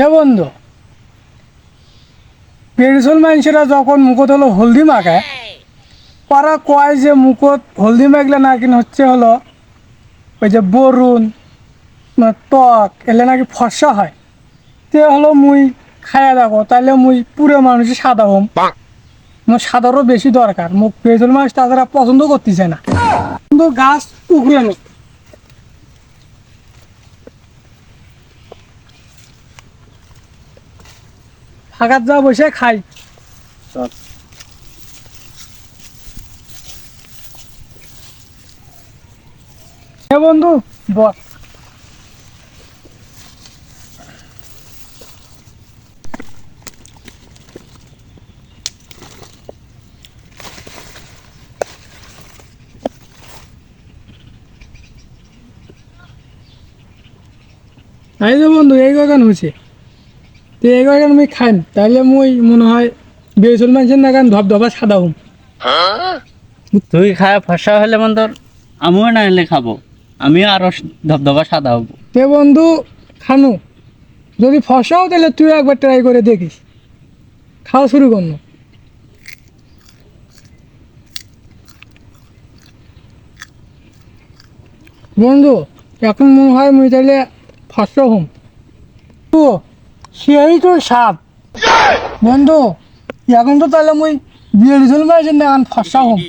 হে বন্ধু পেরিসল মানুষেরা যখন মুখত হলো হলদি মাখায় পারা কয় যে মুখত হলদি মাখলে না কিনা হচ্ছে হলো ওই যে বরুণ মানে ত্বক এলে নাকি ফর্সা হয়। তে হলো মুই খাইয়া দেখো তাইলে মুই পুরো মানুষই সাদা হম। আমার সাদারও বেশি দরকার। মুখ পেরিসল মানুষ তাছাড়া পছন্দ করতেছে না। কিন্তু গাছ উগড়ে ফাঁকাত যা বসে খাই। বন্ধু বস এই যে বন্ধু এই গান হয়েছে তো গান আমি খাইন তাহলে মুই মনে হয় বেসল মানুষের নাগান ধপ ধপা সাদা হুম। তুই খায় ফসা হলে মন তোর আমিও না হলে খাব। আমিও আরও ধবধবা সাদা হব। তে বন্ধু খানু যদি ফসাও তাহলে তুই একবার ট্রাই করে দেখিস। খাওয়া শুরু করনো বন্ধু এখন মনে হয় মুই তাহলে ফসা হুম। তো সেই তো সাপ। বন্ধু এখন তো তাহলে মুই বিয়ে মারছেন না ফসা হুম।